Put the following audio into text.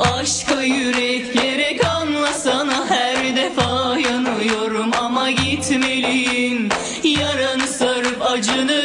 Aşka yürek gerek anla sana her defa yanıyorum ama gitmeliyim. Yaranı sarıp acını